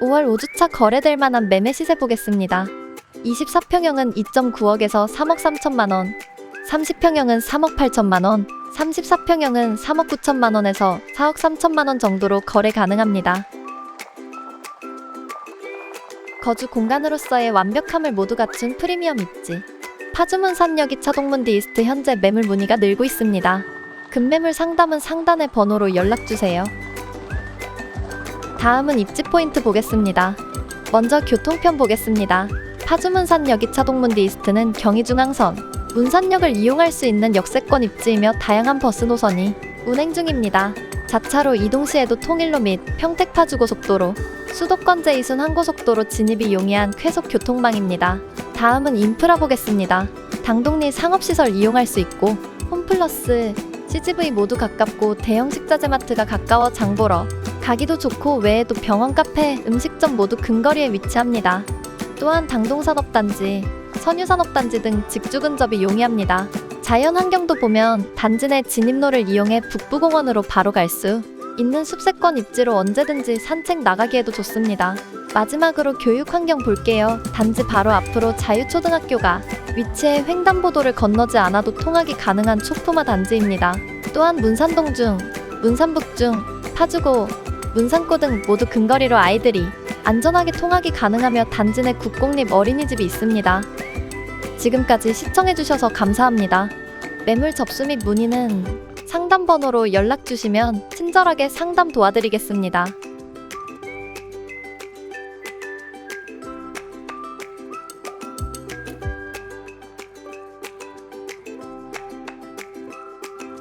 5월 5주차 거래될 만한 매매 시세 보겠습니다. 24평형은 2.9억에서 3억 3천만 원, 30평형은 3억 8천만 원, 34평형은 3억 9천만 원에서 4억 3천만 원 정도로 거래 가능합니다. 거주 공간으로서의 완벽함을 모두 갖춘 프리미엄 입지. 파주문산 여기차 동문 디 이스트 현재 매물 문의가 늘고 있습니다. 급매물 상담은 상단의 번호로 연락주세요. 다음은 입지 포인트 보겠습니다. 먼저 교통편 보겠습니다. 파주문산 여기차 동문디 이스트는 경의중앙선, 문산역을 이용할 수 있는 역세권 입지이며 다양한 버스 노선이 운행 중입니다. 자차로 이동 시에도 통일로 및 평택 파주고속도로, 수도권 제2순 항고속도로 진입이 용이한 쾌속 교통망입니다. 다음은 인프라 보겠습니다. 당동 리 상업시설 이용할 수 있고 홈플러스, CGV 모두 가깝고 대형 식자재마트가 가까워 장보러 가기도 좋고 외에도 병원, 카페, 음식점 모두 근거리에 위치합니다. 또한 당동산업단지, 선유산업단지 등 직주 근접이 용이합니다. 자연 환경도 보면 단지 내 진입로를 이용해 북부공원으로 바로 갈 수 있는 숲세권 입지로 언제든지 산책 나가기에도 좋습니다. 마지막으로 교육 환경 볼게요. 단지 바로 앞으로 자유초등학교가 위치해 횡단보도를 건너지 않아도 통학이 가능한 초품화 단지입니다. 또한 문산동 중, 문산북 중, 파주고, 문산고 등 모두 근거리로 아이들이 안전하게 통학이 가능하며 단지 내 국공립 어린이집이 있습니다. 지금까지 시청해주셔서 감사합니다. 매물 접수 및 문의는 상담 번호로 연락 주시면 친절하게 상담 도와드리겠습니다.